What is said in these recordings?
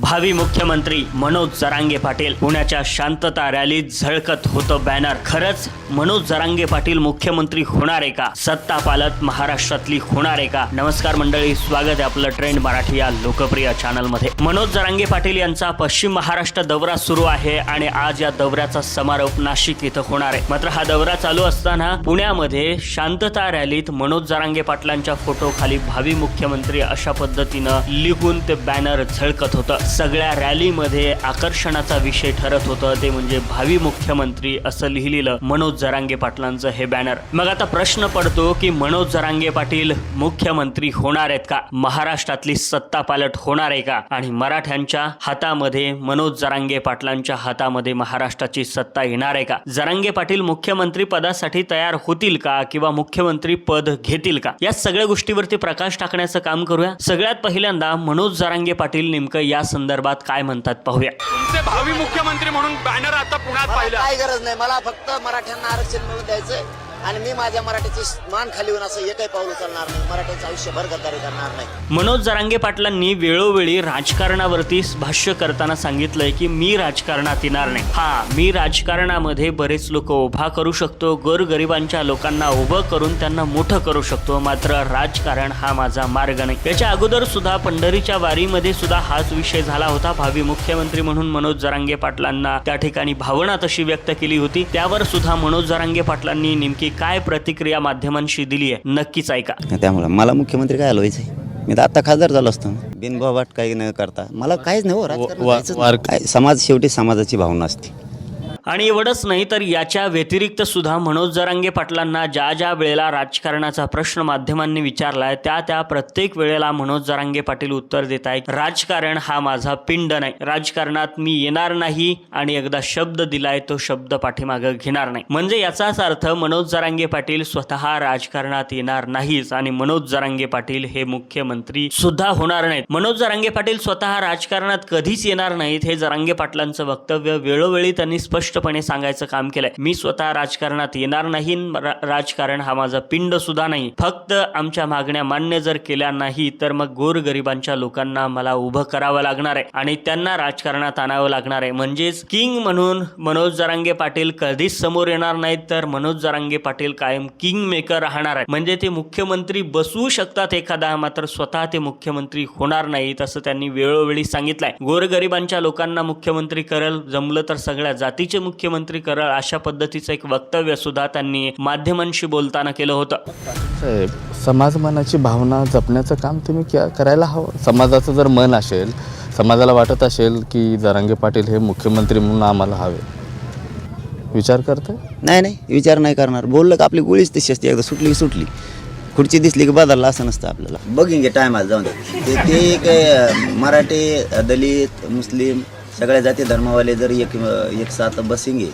भावी मुख्यमंत्री मनोज जरांगे पाटील पुण्याच्या शांतता रॅलीत झळकत होतं बॅनर. खरंच मनोज जरांगे पाटील मुख्यमंत्री होणार आहे का? सत्ता पालत महाराष्ट्रातली होणार आहे का? नमस्कार मंडळी स्वागत आहे आपलं ट्रेंड मराठी या लोकप्रिय चॅनलमध्ये. मनोज जरांगे पाटील यांचा पश्चिम महाराष्ट्र दौरा सुरू आहे आणि आज या दौऱ्याचा समारोप नाशिक इथं होणार आहे. मात्र हा दौरा चालू असताना पुण्यामध्ये शांतता रॅलीत मनोज जरांगे पाटलांच्या फोटो खाली भावी मुख्यमंत्री अशा पद्धतीनं लिहून ते बॅनर झळकत होतं. सगळ्या रॅलीमध्ये आकर्षणाचा विषय ठरत होतं. ते म्हणजे भावी मुख्यमंत्री असं लिहिलेलं मनोज जरांगे पाटलांचं हे बॅनर मग आता प्रश्न पडतो की मनोज जरांगे पाटील मुख्यमंत्री होणार आहेत का? महाराष्ट्रातली सत्ता पालट होणार आहे का? आणि मराठ्यांच्या हातामध्ये मनोज जरांगे पाटलांच्या हातामध्ये महाराष्ट्राची सत्ता येणार आहे का? जरांगे पाटील मुख्यमंत्री पदासाठी तयार होतील का किंवा मुख्यमंत्री पद घेतील का? या सगळ्या गोष्टीवरती प्रकाश टाकण्याचं काम करूया. सगळ्यात पहिल्यांदा मनोज जरांगे पाटील नेमकं या संदर्भात काय म्हणतात पाहूया. तुमचे भावी मुख्यमंत्री म्हणून बॅनर आता पुण्यात पाहिलं. काही गरज नाही मला फक्त मराठ्यांना आरक्षण मिळून द्यायचंय. आणि मी माझ्या मराठीची मान खाली होऊन असं एकही पाऊल उचलणार नाही. मराठीचं आयुष्यभर गद्दारी करणार नाही. मनोज जरांगे पाटलांनी वेळोवेळी राजकारणावरती भाष्य करताना सांगितलंय की मी राजकारणात येणार नाही. हा मी राजकारणामध्ये बरेच लोक उभा करू शकतो. गोरगरिबांच्या लोकांना उभं करून त्यांना मोठं करू शकतो. मात्र राजकारण हा माझा मार्ग नाही. याच्या अगोदर सुद्धा पंढरीच्या वारीमध्ये सुद्धा हाच विषय झाला होता. भावी मुख्यमंत्री म्हणून मनोज जरांगे पाटलांना त्या ठिकाणी भावना तशी व्यक्त केली होती. त्यावर सुद्धा मनोज जरांगे पाटलांनी नेमकी काय प्रतिक्रिया माध्यमांशी दिली आहे नक्कीच ऐका. त्यामुळे मला मुख्यमंत्री काय व्हायचंय मी तर आता खासदार झालो असतो बिनबाबाट काही न करता. मला काहीच नाही हो राजकारण व्हायचंच नाही. काय समाज शेवटी समाजाची भावना असते. आणि एवढंच नाही तर याच्या व्यतिरिक्त सुद्धा मनोज जरांगे पाटलांना ज्या ज्या वेळेला राजकारणाचा प्रश्न माध्यमांनी विचारलाय त्या त्या प्रत्येक वेळेला मनोज जरांगे पाटील उत्तर देत आहेत राजकारण हा माझा पिंड नाही. राजकारणात मी येणार नाही आणि एकदा शब्द दिलाय तो शब्द पाठीमागं घेणार नाही. म्हणजे याचाच अर्थ मनोज जरांगे पाटील स्वतः राजकारणात येणार नाहीच आणि मनोज जरांगे पाटील हे मुख्यमंत्री सुद्धा होणार नाहीत. मनोज जरांगे पाटील स्वतः राजकारणात कधीच येणार नाहीत हे जरांगे पाटलांचं वक्तव्य वेळोवेळी त्यांनी स्पष्ट स्पष्टपणे सांगायचं काम केलंय. मी स्वतः राजकारणात येणार नाही राजकारण हा माझा पिंड सुद्धा नाही. फक्त आमच्या मागण्या मान्य जर केल्या नाही तर मग गोरगरिबांच्या लोकांना मला उभं करावं लागणार आहे आणि त्यांना राजकारणात आणावं लागणार आहे. म्हणजेच किंग म्हणून मनोज जरांगे पाटील कधीच समोर येणार नाहीत तर मनोज जरांगे पाटील कायम किंग मेकर राहणार आहे. म्हणजे ते मुख्यमंत्री बसू शकतात एखादा मात्र स्वतः ते मुख्यमंत्री होणार नाहीत असं त्यांनी वेळोवेळी सांगितलंय. गोरगरिबांच्या लोकांना मुख्यमंत्री करल जमलं तर सगळ्या जातीचे मुख्यमंत्री करल अशा पद्धतीचं एक वक्तव्य सुद्धा त्यांनी माध्यमांशी बोलताना केलं होतं. साहेब समाजमनाची भावना जपण्याचं काम तुम्ही क्या- करायला हवं. समाजाचं जर मन असेल समाजाला वाटत असेल की जरांगे पाटील हे मुख्यमंत्री म्हणून आम्हाला हवे. विचार करते नाही नाही विचार नाही करणार. बोललं का आपली गोळीच तशी असते एकदा सुटली की सुटली. खुर्ची दिसली की बदलला असं नसतं आपल्याला. बघीन घे टायमाला जाऊन. ते ते काय अं, मराठी दलित मुस्लिम सगळ्या जाती धर्मावाले जर एक एक साथ बसिंगे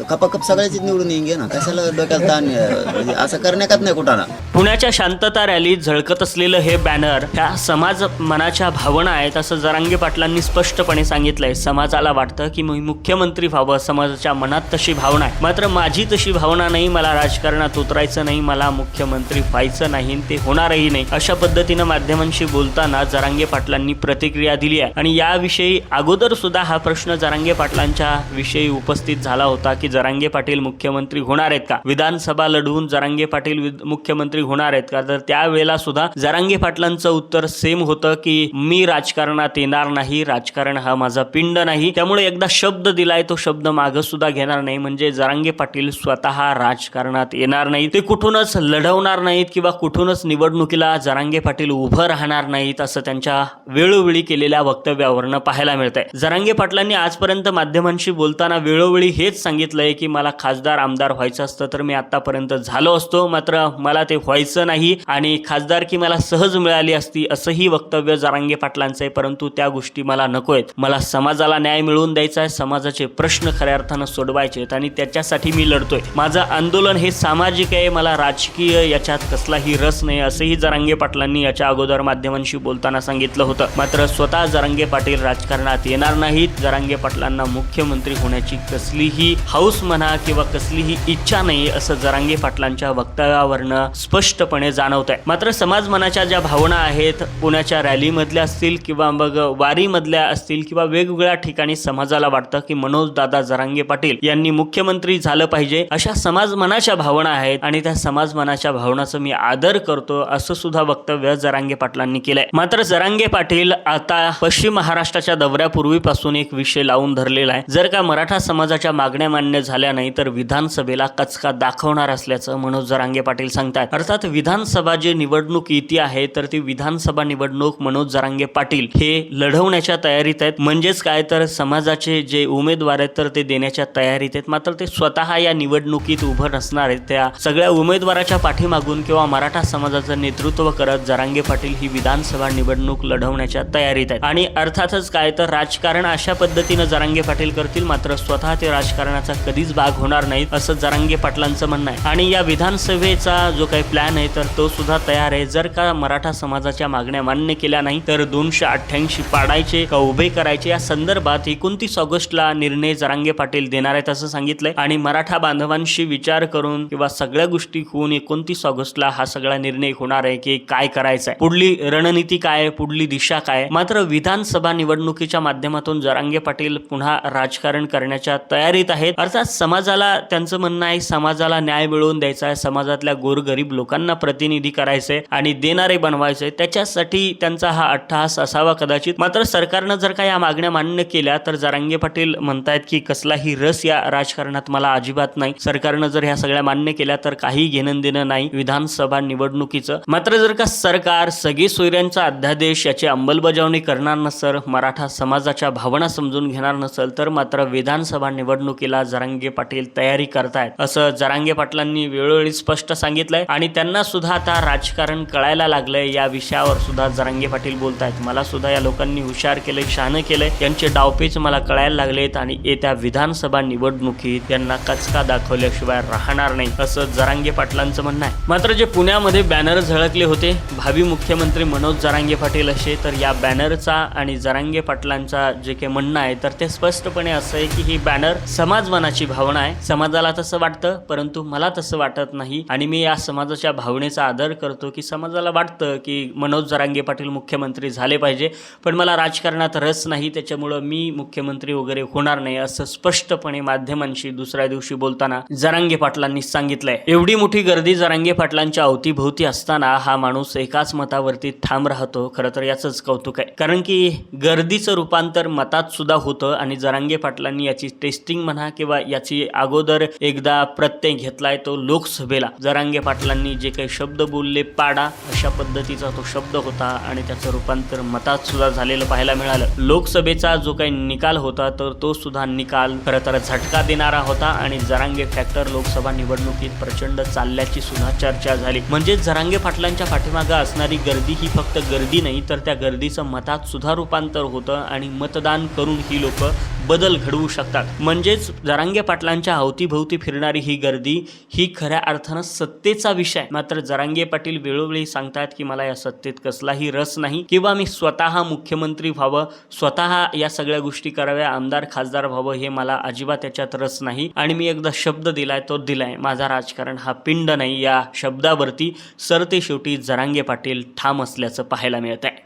तर कपाकप सगळ्याचीच निवडून येईन ना कशाला डोक्याला ताण म्हणजे असं करण्याकाच नाही कुठाला पुण्याच्या शांतता रॅलीत झळकत असलेलं हे बॅनर ह्या समाज मनाच्या भावना आहेत असं जरांगे पाटलांनी स्पष्टपणे सांगितलंय. समाजाला वाटतं की मी मुख्यमंत्री व्हावं समाजाच्या मनात तशी भावना आहे. मात्र माझी तशी भावना नाही मला राजकारणात उतरायचं नाही मला मुख्यमंत्री व्हायचं नाही ते होणारही नाही. अशा पद्धतीनं माध्यमांशी बोलताना जरांगे पाटलांनी प्रतिक्रिया दिली आहे. आणि याविषयी अगोदर सुद्धा हा प्रश्न जरांगे पाटलांच्या विषयी उपस्थित झाला होता की जरांगे पाटील मुख्यमंत्री होणार आहेत का? विधानसभा लढवून जरांगे पाटील मुख्यमंत्री होणार आहेत का? तर त्यावेळेला सुद्धा जरांगे पाटलांचं उत्तर सेम होतं की मी राजकारणात येणार नाही. राजकारण हा माझा पिंड नाही. त्यामुळे एकदा शब्द दिलाय तो शब्द मागं सुद्धा घेणार नाही. म्हणजे जरांगे पाटील स्वतः राजकारणात येणार नाही ते कुठूनच लढवणार नाहीत किंवा कुठूनच निवडणुकीला जरांगे पाटील उभं राहणार नाहीत असं त्यांच्या वेळोवेळी केलेल्या वक्तव्यावरनं पाहायला मिळतंय. जरांगे पाटलांनी आजपर्यंत माध्यमांशी बोलताना वेळोवेळी हेच सांगितलं आहे की मला खासदार आमदार व्हायचं असतं तर मी आतापर्यंत झालो असतो. मात्र मला ते व्हायचं नाही आणि खासदारकी मला सहज मिळाली असती असंही वक्तव्य जारांगे पाटलांचं आहे. परंतु त्या गोष्टी मला नको आहेत. मला समाजाला न्याय मिळवून द्यायचा आहे. समाजाचे प्रश्न खऱ्या अर्थानं सोडवायचे आहेत आणि त्याच्यासाठी मी लढतोय. माझं आंदोलन हे सामाजिक आहे. मला राजकीय याच्यात कसलाही रस नाही असंही जरांगे पाटलांनी याच्या अगोदर माध्यमांशी बोलताना सांगितलं होतं. मात्र स्वतः जरांगे पाटील राजकारणात येणार नाहीत. जरांगे पाटलांना मुख्यमंत्री होण्याची कसलीही हौस हाऊस म्हणा किंवा कसलीही इच्छा नाही असं जरांगे पाटलांच्या वक्तव्यावरनं स्पष्टपणे जाणवत आहे मात्र समाज मनाच्या ज्या भावना आहेत पुण्याच्या रॅलीमधल्या असतील किंवा मग वारीमधल्या असतील किंवा वेगवेगळ्या ठिकाणी समाजाला वाटतं की मनोज दादा जरांगे पाटील यांनी मुख्यमंत्री झालं पाहिजे अशा समाज मनाच्या भावना आहेत आणि त्या समाज मनाच्या भावनाचं मी आदर करतो असं सुद्धा वक्तव्य जरांगे पाटलांनी केलंय. मात्र जरांगे पाटील आता पश्चिम महाराष्ट्राच्या दौऱ्यापूर्वीपासून एक विषय लावून धरलेला आहे. जर का मराठा समाजाच्या मागण्या मान्य झाल्या नाही तर विधानसभेला कचका दाखवणार असल्याचं मनोज जरांगे पाटील सांगतात. अर्थात विधानसभा जी निवडणूक येते आहे तर ती विधानसभा निवडणूक मनोज जरांगे पाटील हे लढवण्याच्या तयारीत आहेत. म्हणजेच काय? तर समाजाचे जे उमेदवार आहेत तर ते देण्याच्या तयारीत आहेत. मात्र ते स्वतः या निवडणुकीत उभं नसणार आहेत. त्या सगळ्या उमेदवाराच्या पाठीमागून किंवा मराठा समाजाचं नेतृत्व करत जरांगे पाटील ही विधानसभा निवडणूक लढवण्याच्या तयारीत आहेत. आणि अर्थातच काय? तर राजकारण अशा पद्धतीनं जरांगे पाटील करतील. मात्र स्वतः ते राजकारणाचा कधीच भाग होणार नाही असं जरांगे पाटलांचं म्हणणं आहे. आणि या विधानसभेचा जो काही प्लॅन आहे तर तो सुद्धा तयार आहे. जर का मराठा समाजाच्या मागण्या मान्य केल्या नाही तर दोनशे अठ्ठ्याऐंशी पाडायचे का उभे करायचे या संदर्भात एकोणतीस ऑगस्टला निर्णय जरांगे पाटील देणार आहेत असं सांगितलंय. आणि मराठा बांधवांशी विचार करून किंवा सगळ्या गोष्टी होऊन एकोणतीस ऑगस्टला हा सगळा निर्णय होणार आहे की काय करायचं आहे पुढली रणनीती काय आहे, पुढली दिशा काय मात्र विधानसभा निवडणुकीच्या माध्यमातून जरांगे पाटील पुन्हा राजकारण करण्याच्या तयारीत आहेत. अर्थात समाजाला त्यांचं म्हणणं आहे समाजाला न्याय मिळवून द्यायचा आहे समाजातल्या गोरगरीब लोकांना प्रतिनिधी करायचे आणि देणारे बनवायचे त्याच्यासाठी त्यांचा हा अट्टहास असावा कदाचित. मात्र सरकारनं जर का या मागण्या मान्य केल्या तर जरांगे पाटील म्हणतायत की कसलाही रस या राजकारणात मला अजिबात नाही. सरकारनं जर ह्या सगळ्या मान्य केल्या तर काही घेणं देणं नाही विधानसभा निवडणुकीचं. मात्र जर का सरकार सगळी सोयऱ्यांचा अध्यादेश याची अंमलबजावणी करणार नसेल मराठा समाजाच्या भावना समजून घेणार नसेल तर मात्र विधानसभा निवडणुकीला जरांगे पाटील तयारी करतायत असं जरांगे पाटलांनी वेळोवेळी स्पष्ट सांगितलंय. आणि त्यांना सुद्धा आता राजकारण कळायला लागलंय या विषयावर सुद्धा जरांगे पाटील बोलतायत. मला सुद्धा या लोकांनी हुशार केलंय शहाणं केलंय. यांचे डावपेच मला कळायला लागलेत आणि येत्या विधानसभा निवडणुकीत त्यांना कचका दाखवल्याशिवाय राहणार नाही असं जरांगे पाटलांचं म्हणणं आहे. मात्र जे पुण्यामध्ये बॅनर झळकले होते भावी मुख्यमंत्री मनोज जरांगे पाटील असे तर या बॅनरचा आणि जरांगे पाटलांचा जे काही म्हणणं आहे तर ते स्पष्टपणे असं आहे की ही बॅनर समाज मनाची भावना आहे. समाजाला तसं वाटतं परंतु मला तसं वाटत नाही. आणि मी या समाजाच्या भावनेचा आदर करतो की समाजाला वाटतं की मनोज जरांगे पाटील मुख्यमंत्री झाले पाहिजे. पण मला राजकारणात रस नाही त्याच्यामुळं मी मुख्यमंत्री वगैरे होणार नाही असं स्पष्टपणे माध्यमांशी दुसऱ्या दिवशी बोलताना जरांगे पाटलांनी सांगितलंय. एवढी मोठी गर्दी जरांगे पाटलांच्या अवतीभोवती असताना हा माणूस एकाच मतावरती ठाम राहतो खरं तर याचंच कौतुक आहे. कारण की गर्दीचं रूपांतर मतात सुद्धा होतं आणि जरांगे पाटलांनी याची टेस्टिंग म्हणा किंवा याची अगोदर एकदा प्रत्यय घेतलाय तो लोकसभेला. जरांगे पाटलांनी जे काही शब्द बोलले पाडा अशा पद्धतीचा तो शब्द होता आणि त्याचं रूपांतर मतात सुद्धा झालेलं पाहायला मिळालं. लोकसभेचा जो काही निकाल होता तर तो सुद्धा निकाल खरं तर झटका देणारा होता आणि जरांगे फॅक्टर लोकसभा निवडणुकीत प्रचंड चालल्याची सुद्धा चर्चा झाली. म्हणजे जरांगे पाटलांच्या पाठीमागं असणारी गर्दी ही फक्त गर्दी नाही तर त्या गर्दीचं मतात सुद्धा रूपांतर होतं आणि मतदान करून ही लोक बदल घडवू शकतात. म्हणजेच जरांगे पाटलांच्या अवतीभोवती फिरणारी ही गर्दी ही खऱ्या अर्थानं सत्तेचा विषय. मात्र जरांगे पाटील वेळोवेळी सांगतात की मला या सत्तेत कसलाही रस नाही किंवा मी स्वतः मुख्यमंत्री व्हावं स्वतः या सगळ्या गोष्टी कराव्या आमदार खासदार व्हावं हे मला अजिबात त्याच्यात रस नाही आणि मी एकदा शब्द दिलाय तो दिलाय. माझा राजकारण हा पिंड नाही या शब्दावरती सरते शेवटी जरांगे पाटील ठाम असल्याचं पाहायला मिळत आहे